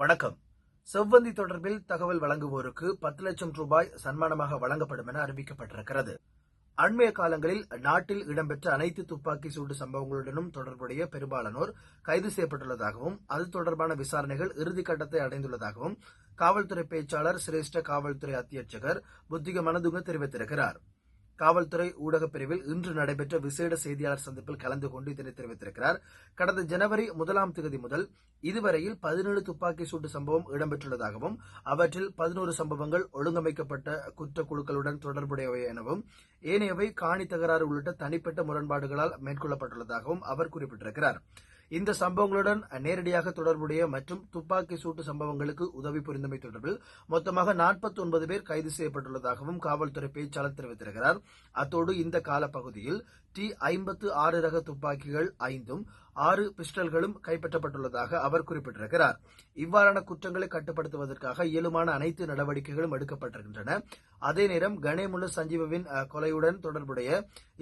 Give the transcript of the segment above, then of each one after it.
வணக்கம். செவ்வந்தி தொடர்பில் தகவல் வழங்குவோருக்கு பத்து லட்சம் ரூபாய் சன்மானமாக வழங்கப்படும் என அறிவிக்கப்பட்டிருக்கிறது. அண்மைய காலங்களில் நாட்டில் இடம்பெற்ற அனைத்து துப்பாக்கி சூடு சம்பவங்களுடனும் தொடர்புடைய பெரும்பாலானோர் கைது செய்யப்பட்டுள்ளதாகவும் அது தொடர்பான விசாரணைகள் இறுதிக்கட்டத்தை அடைந்துள்ளதாகவும் காவல்துறை பேச்சாளர் சிரேஷ்ட காவல்துறை அத்தியட்சகர் புத்திக மனதுங்க தெரிவித்திருக்கிறார். காவல்துறை ஊடகப் பிரிவில் இன்று நடைபெற்ற விசேட செய்தியாளர் சந்திப்பில் கலந்து கொண்டு இதனை தெரிவித்திருக்கிறார். கடந்த ஜனவரி முதலாம் தேதி முதல் இதுவரையில் பதினேழு துப்பாக்கி சூட்டு சம்பவம் இடம்பெற்றுள்ளதாகவும் அவற்றில் பதினோரு சம்பவங்கள் ஒழுங்கமைக்கப்பட்ட குற்ற குழுக்களுடன் தொடர்புடையவை எனவும் ஏனையவை காணி தகராறு உள்ளிட்ட தனிப்பட்ட முரண்பாடுகளால் மேற்கொள்ளப்பட்டுள்ளதாகவும் அவர் குறிப்பிட்டிருக்கிறார். இந்த சம்பவங்களுடன் நேரடியாக தொடர்புடைய மற்றும் துப்பாக்கி சூட்டு சம்பவங்களுக்கு உதவி புரிந்தமை தொடர்பில் மொத்தமாக நாற்பத்தி ஒன்பது பேர் கைது செய்யப்பட்டுள்ளதாகவும் காவல்துறை பேச்சாளர் தெரிவித்திருக்கிறார். அத்தோடு இந்த காலப்பகுதியில் டி ஐம்பத்து ஆறு ரக துப்பாக்கிகள் ஐந்தும் ஆறு பிஸ்டல்களும் கைப்பற்றப்பட்டுள்ளதாக அவர் குறிப்பிட்டிருக்கிறார். இவ்வாறான குற்றங்களை கட்டுப்படுத்துவதற்காக இயலுமான அனைத்து நடவடிக்கைகளும் எடுக்கப்பட்டிருக்கின்றன. அதே நேரம் கணேமுல்லு சஞ்சீவவின் கொலையுடன் தொடர்புடைய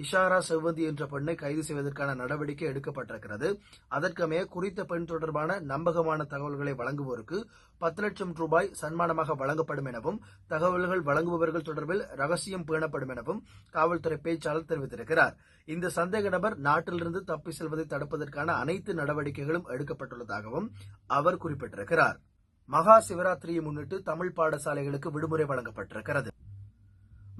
இஷாரா செவ்வந்தி என்ற பெண்ணை கைது செய்வதற்கான நடவடிக்கை எடுக்கப்பட்டிருக்கிறது. அதற்கமைய குறித்த பெண் தொடர்பான நம்பகமான தகவல்களை வழங்குவோருக்கு பத்து லட்சம் ரூபாய் சன்மானமாக வழங்கப்படும் எனவும் தகவல்கள் வழங்குபவர்கள் தொடர்பில் ரகசியம் பேணப்படும் எனவும் காவல்துறை பேச்சாளர் தெரிவித்திருக்கிறார். இந்த சந்தேக நபர் நாட்டிலிருந்து தப்பி செல்வதை தடுப்பதற்கான அனைத்து நடவடிக்கைகளும் எடுக்கப்பட்டுள்ளதாகவும் அவர் குறிப்பிட்டிருக்கிறார். மகா சிவராத்திரியை முன்னிட்டு தமிழ் பாடசாலைகளுக்கு விடுமுறை வழங்கப்பட்டிருக்கிறது.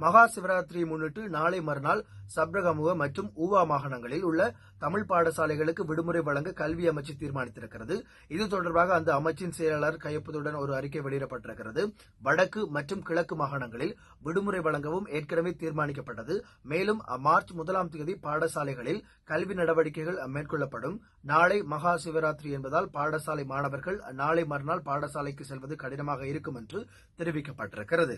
மகா சிவராத்திரியை முன்னிட்டு நாளை மறுநாள் சப்ரகமுக மற்றும் ஊவா மாகாணங்களில் உள்ள தமிழ் பாடசாலைகளுக்கு விடுமுறை வழங்க கல்வி அமைச்சு தீர்மானித்திருக்கிறது. இது தொடர்பாக அந்த அமைச்சின் செயலாளர் கையொப்பத்துடன் ஒரு அறிக்கை வெளியிடப்பட்டிருக்கிறது. வடக்கு மற்றும் கிழக்கு மாகாணங்களில் விடுமுறை வழங்கவும் ஏற்கனவே தீர்மானிக்கப்பட்டது. மேலும் மார்ச் முதலாம் தேதி பாடசாலைகளில் கல்வி நடவடிக்கைகள் மேற்கொள்ளப்படும். நாளை மகா சிவராத்திரி என்பதால் பாடசாலை மாணவர்கள் நாளை மறுநாள் பாடசாலைக்கு செல்வது கடினமாக இருக்கும் என்று தெரிவிக்கப்பட்டிருக்கிறது.